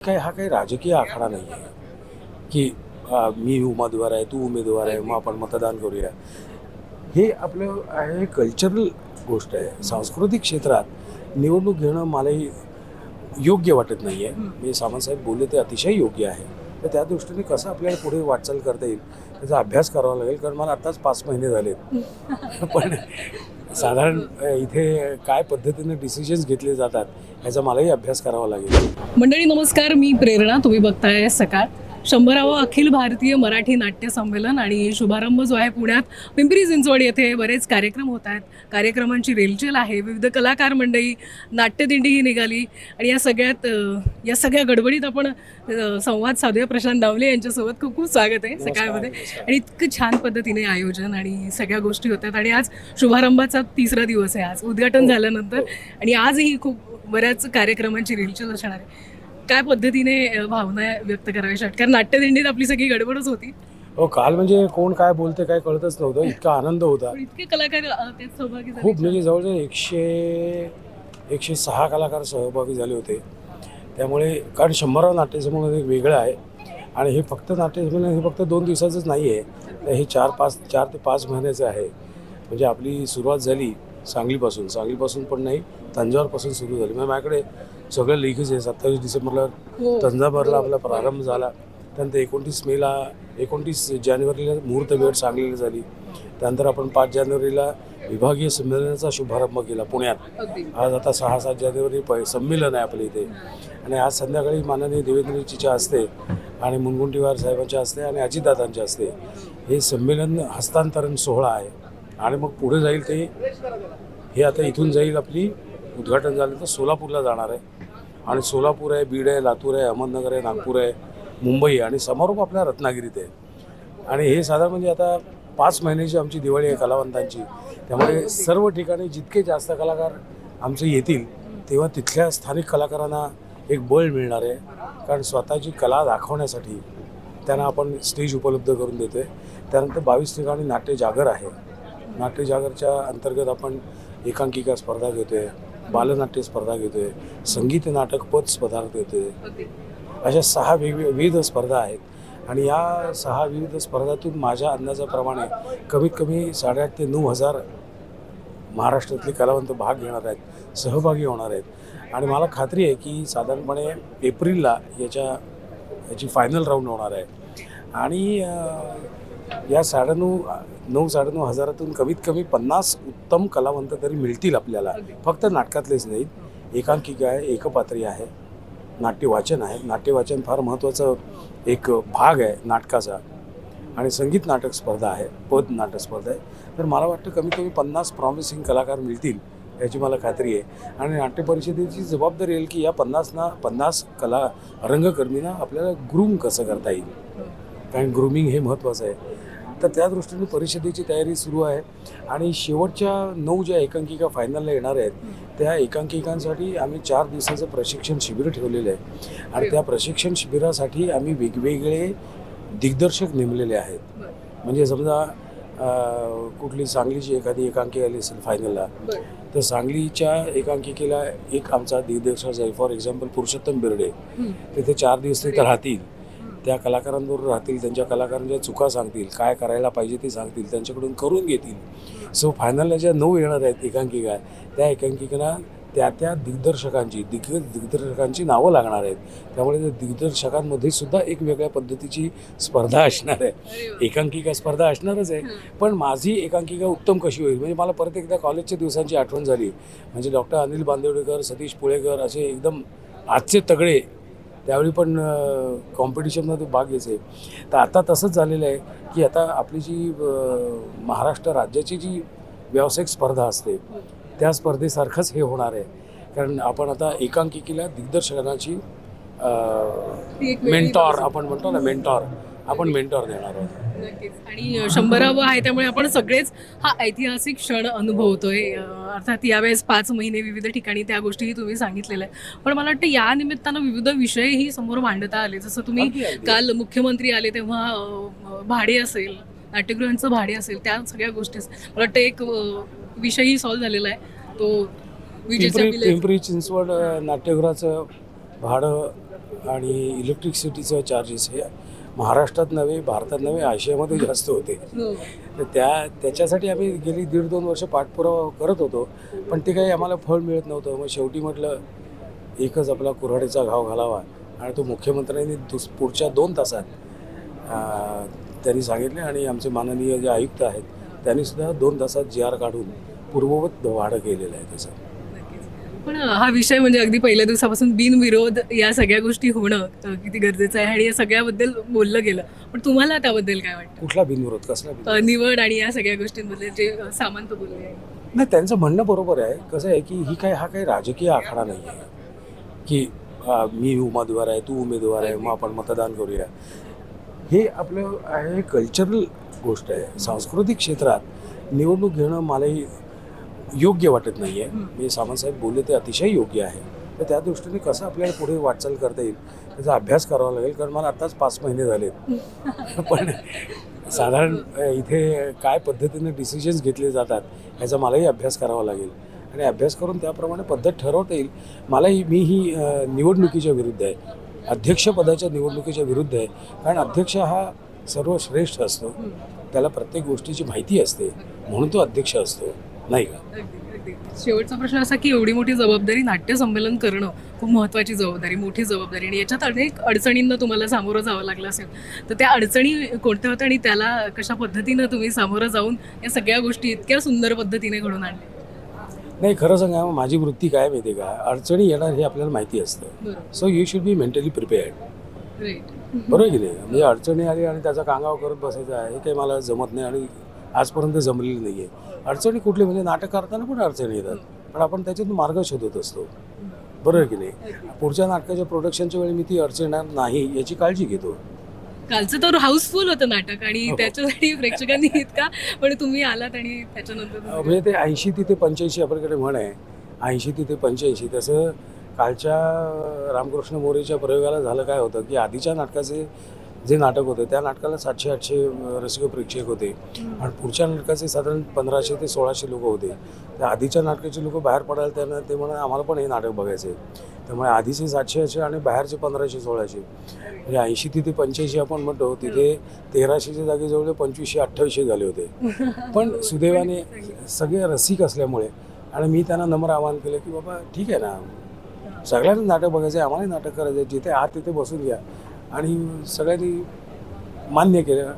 काय हा काही राजकीय आखाडा नाही आहे की अ, मी उमेदवार आहे तू उमेदवार आहे मग आपण मतदान करूया. हे आपलं आहे कल्चरल गोष्ट आहे. सांस्कृतिक क्षेत्रात निवडणूक घेणं मलाही योग्य वाटत नाही आहे मी सामंतसाहेब बोलले ते अतिशय योग्य आहे. तर त्या दृष्टीने कसं आपल्याला पुढे वाटचाल करता येईल त्याचा अभ्यास करावा लागेल कारण मला आत्ताच पाच महिने झालेत. पण साधारण इथे काय पद्धतीने डिसिजन्स घेतले जातात ह्याचा मलाही अभ्यास करावा लागेल. मंडळी नमस्कार. मी प्रेरणा. तुम्ही बघताय सकाळ. शंभरावं अखिल भारतीय मराठी नाट्य संमेलन आणि शुभारंभ जो आहे पुण्यात पिंपरी चिंचवड येथे बरेच कार्यक्रम होत आहेत. कार्यक्रमांची रेलचेल आहे. विविध कलाकार मंडळी नाट्यदिंडीही निघाली आणि या सगळ्यात या सगळ्या गडबडीत आपण संवाद साधूया. प्रशांत दावले यांच्यासोबत खूप खूप स्वागत आहे सकाळमध्ये. आणि इतकं छान पद्धतीने आयोजन आणि सगळ्या गोष्टी होतात आणि आज शुभारंभाचा तिसरा दिवस आहे. आज उद्घाटन झाल्यानंतर आणि आजही खूप बऱ्याच कार्यक्रमांची रिलचेल असणार आहे. काय पद्धतीने भावना व्यक्त वाटतात? कारण नाट्यदिंडीत आपली सगळी गडबडच होती. हो काल म्हणजे कोण काय बोलते काय कळतच नव्हतं. इतका आनंद होता. इतके कलाकार खूप म्हणजे जवळजवळ एकशे एकशे सहा कलाकार सहभागी झाले होते. त्यामुळे कारण शंभराव नाट्यसंमेलन एक वेगळं आहे. आणि हे फक्त नाट्यसंमेलन हे फक्त दोन दिवसाचंच नाही आहे तर हे चार पाच चार ते पाच महिन्याचं आहे. म्हणजे आपली सुरुवात झाली सांगलीपासून. सांगलीपासून पण नाही तंजावरपासून सुरू झाली. म्हणजे माझ्याकडे सगळं लिखच आहे. सत्तावीस डिसेंबरला हो. तंजावरला आपला प्रारंभ झाला. त्यानंतर एकोणतीस मेला एकोणतीस जानेवारीला मुहूर्त वेळ सांगलीला झाली. त्यानंतर आपण पाच जानेवारीला विभागीय संमेलनाचा शुभारंभ केला पुण्यात. आज आता सहा सात जानेवारी प संमेलन आहे आपल्या इथे. आणि आज संध्याकाळी माननीय देवेंद्रजीच्या हस्ते आणि मुनगुंटीवार साहेबांच्या हस्ते आणि अजितदादांच्या हस्ते हे संमेलन हस्तांतरण सोहळा आहे. आणि मग पुढे जाईल ते हे आता इथून जाईल आपली उद्घाटन झालं तर सोलापूरला जाणार आहे. आणि सोलापूर आहे बीड आहे लातूर आहे अहमदनगर आहे नागपूर आहे मुंबई आणि समारोप आपल्या रत्नागिरीत आहे. आणि हे साधारण म्हणजे आता पाच महिन्याची आमची दिवाळी आहे कलावंतांची. त्यामुळे सर्व ठिकाणी जितके जास्त कलाकार आमचे येतील तेव्हा तिथल्या स्थानिक कलाकारांना एक बळ मिळणार आहे. कारण स्वतःची कला दाखवण्यासाठी त्यांना आपण स्टेज उपलब्ध करून देतोय. त्यानंतर बावीस ठिकाणी नाट्य जागर आहे. नाट्य जागरच्या अंतर्गत आपण एकांकिका स्पर्धा घेतो आहे बालनाट्य स्पर्धा घेतोय संगीत नाटक पद स्पर्धा घेतोय. अशा सहा विविध स्पर्धा आहेत. आणि या सहा विविध स्पर्धातून माझ्या अंदाजाप्रमाणे कमीत कमी साडेआठ ते नऊ हजार महाराष्ट्रातले कलावंत भाग घेणार आहेत सहभागी होणार आहेत. आणि मला खात्री आहे की साधारणपणे एप्रिलला याच्या याची फायनल राऊंड होणार आहे. आणि या साडेनऊ नऊ साडेनऊ हजारातून कमीत कमी पन्नास उत्तम कलावंत तरी मिळतील आपल्याला. फक्त नाटकातलेच नाहीत एकांकिका आहे एकपात्री आहे नाट्यवाचन आहे. नाट्यवाचन फार महत्त्वाचं एक भाग आहे नाटकाचा. आणि संगीत नाटक स्पर्धा आहे पद नाटक स्पर्धा आहे. तर मला वाटतं कमीत कमी पन्नास प्रॉमिसिंग कलाकार मिळतील याची मला खात्री आहे. आणि नाट्य परिषदेची जबाबदारी येईल की या पन्नासना पन्नास कला रंगकर्मींना आपल्याला ग्रूम कसं करता येईल? कारण ग्रूमिंग हे महत्त्वाचं आहे. तर त्या दृष्टीने परिषदेची तयारी सुरू आहे. आणि शेवटच्या नऊ ज्या एकांकिका फायनलला येणार आहेत त्या एकांकिकांसाठी आम्ही चार दिवसाचं प्रशिक्षण शिबिर ठेवलेलं आहे. आणि त्या प्रशिक्षण शिबिरासाठी आम्ही वेगवेगळे दिग्दर्शक नेमलेले आहेत. म्हणजे समजा कुठली सांगलीची एखादी एकांकी आली असेल फायनलला तर सांगलीच्या एकांकिकेला एक आमचा दिग्दर्शक आहे. For example Purushottam Birde. तिथे चार दिवस तिथे राहतील. त्या कलाकारांबरोबर राहतील त्यांच्या कलाकारांच्या चुका सांगतील काय करायला पाहिजे ते सांगतील त्यांच्याकडून करून घेतील. सो फायनलला ज्या नऊ येणार आहेत एकांकिका त्या एकांकिकेला त्या त्या दिग्दर्शकांची दिग्ग दिग्दर्शकांची नावं लागणार आहेत. त्यामुळे त्या दिग्दर्शकांमध्ये सुद्धा एक वेगळ्या पद्धतीची स्पर्धा असणार आहे. एकांकिका स्पर्धा असणारच आहे. पण माझी एकांकिका उत्तम कशी होईल? म्हणजे मला परत एकदा कॉलेजच्या दिवसांची आठवण झाली. म्हणजे डॉक्टर अनिल बांदेवडेकर सतीश पुळेकर असे एकदम आजचे तगडे त्यावेळी पण कॉम्पिटिशनमध्ये भाग घ्यायचे. तर आता तसंच झालेलं आहे की आता आपली जी महाराष्ट्र राज्याची जी व्यावसायिक स्पर्धा असते त्या स्पर्धेसारखंच हे होणार आहे. कारण आपण आता एकांकिकेला दिग्दर्शकांची मेंटॉर. आपण म्हणतो ना मेंटॉर आपण मेंटॉर देणार आहोत. नक्कीच. आणि शंभरावं आहे त्यामुळे आपण सगळेच हा ऐतिहासिक क्षण अनुभवतोय. अ, अर्थात यावेळेस पाच महिने विविध ठिकाणी त्या गोष्टीही तुम्ही सांगितलेल्या आहेत. पण मला वाटतं या निमित्तानं विविध विषयही समोर मांडता आले. जसं तुम्ही अगदी, अगदी. काल मुख्यमंत्री आले तेव्हा अ, भाडे असेल नाट्यगृहांचं भाडे असेल त्या सगळ्या गोष्टी मला वाटतं एक अ, विषयही सॉल्व्ह झालेला आहे. तो विजेच्या पिंपरी चिंचवड अ, नाट्यगृहाचं भाडं आणि इलेक्ट्रिसिटीचं चार्जेस हे महाराष्ट्रात नव्हे भारतात नव्हे आशियामध्ये जास्त होते. तर त्या त्याच्यासाठी आम्ही गेली दीड दोन वर्ष पाठपुरावा करत होतो पण ते काही आम्हाला फळ मिळत नव्हतं. मग शेवटी म्हटलं एकच आपला कुऱ्हाडीचा घाव घालावा. आणि तो मुख्यमंत्र्यांनी दुस पुढच्या दोन तासात त्यांनी सांगितले आणि आमचे माननीय जे आयुक्त आहेत त्यांनी सुद्धा दोन तासात जी आर काढून पूर्ववत वाढ केलेलं आहे त्याचं. पण हा विषय म्हणजे अगदी पहिल्या दिवसापासून बिनविरोध या सगळ्या गोष्टी होणं अ, किती गरजेचं आहे आणि या सगळ्याबद्दल बोललं गेलं. पण तुम्हाला त्याबद्दल काय वाटतं? कुठला बिनविरोध? कसला बिनविरोध? अ, निवड आणि या सगळ्या गोष्टींबद्दल जे अ, सामंत बोलले आहे नाही त्यांचं म्हणणं बरोबर आहे. कसं आहे की ही काय हा काही राजकीय आखाडा नाही आहे. की अं, मी उमेदवार आहे तू उमेदवार आहे मग आपण मतदान करूया. हे आपलं आहे कल्चरल गोष्ट आहे. सांस्कृतिक क्षेत्रात निवडणूक घेणं मलाही योग्य वाटत नाही आहे मी सामंतसाहेब बोलले ते अतिशय योग्य आहे. तर त्या दृष्टीने कसं आपल्याला पुढे वाटचाल करता येईल त्याचा अभ्यास करावा लागेल कारण मला आत्ताच पाच महिने झालेत. पण साधारण इथे काय पद्धतीने डिसिजन्स घेतले जातात ह्याचा मलाही अभ्यास करावा लागेल. आणि अभ्यास करून त्याप्रमाणे पद्धत ठरवता येईल. मलाही मी ही निवडणुकीच्या विरुद्ध आहे. अध्यक्षपदाच्या निवडणुकीच्या विरुद्ध आहे. कारण अध्यक्ष हा सर्वश्रेष्ठ असतो. त्याला प्रत्येक गोष्टीची माहिती असते. म्हणून तो अध्यक्ष असतो. नाही का. शेवटचा प्रश्न असा की एवढी मोठी जबाबदारी नाट्य संमेलन करणं खूप महत्त्वाची जबाबदारी मोठी जबाबदारी. आणि याच्यात अनेक अडचणींना तुम्हाला सामोरं जावं लागलं असेल तर त्या अडचणी कोणत्या होत्या आणि त्याला कशा पद्धतीनं तुम्ही सामोरं जाऊन या सगळ्या गोष्टी इतक्या सुंदर पद्धतीने घडून आणल्या? नाही खरं सांगा माझी वृत्ती काय माहिती का? अडचणी येणार हे आपल्याला माहिती असतं. So you should be mentally prepared बरोबर की नाही? म्हणजे अडचणी आली आणि त्याचा कांगाव करत बसायचं आहे हे काही मला जमत नाही आणि आजपर्यंत जमलेली नाही आहे अडचणी कुठली? म्हणजे नाटक करताना पण अडचणी येतात. पण आपण त्याच्यातून मार्ग शोधत असतो. बरोबर आहे की नाही? पुढच्या नाटकाच्या प्रोडक्शनच्या वेळी मी ती अडचण नाही याची काळजी घेतो. कालचं तर हाऊसफुल होतं नाटक आणि हो. त्याच्यासाठी प्रेक्षकांनी इतका पण तुम्ही आलात आणि त्याच्यानंतर म्हणजे ते ऐंशी ते पंच्याऐंशी आपल्याकडे म्हण आहे. ऐंशी ते पंच्याऐंशी. तसं कालच्या रामकृष्ण मोरेच्या प्रयोगाला झालं काय होतं की आधीच्या नाटकाचे जे नाटक होतं त्या नाटकाला सातशे आठशे रसिक प्रेक्षक होते. आणि पुढच्या नाटकाचे साधारण पंधराशे ते सोळाशे लोक होते. त्या आधीच्या नाटकाचे लोक बाहेर पडायला त्यांना ते म्हणा आम्हाला पण हे नाटक बघायचं आहे त्यामुळे आधीचे सातशे आठशे आणि बाहेरचे पंधराशे सोळाशे. म्हणजे ऐंशी ते पंच्याऐंशी आपण म्हणतो तिथे तेराशेच्या जागी जवळ पंचवीसशे अठ्ठावीसशे झाले होते. पण सुदैवाने सगळे. रसिक असल्यामुळे आणि मी त्यांना नम्र आवाहन केलं की बाबा ठीक आहे ना. सगळ्यांना नाटक बघायचं आहे आम्हालाही नाटक करायचं आहे जिथे आहात तिथे बसून घ्या. आणि सगळ्यांनी मान्य केलं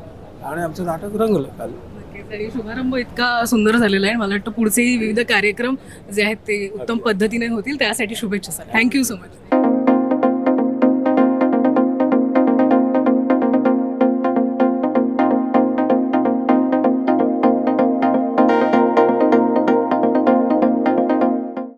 आणि आमचं नाटक रंगलं काल. नक्कीच. आणि शुभारंभ इतका सुंदर झालेला आहे. मला वाटतं पुढचेही विविध कार्यक्रम जे आहेत ते उत्तम पद्धतीने होतील. त्यासाठी शुभेच्छा सर थँक्यू सो मच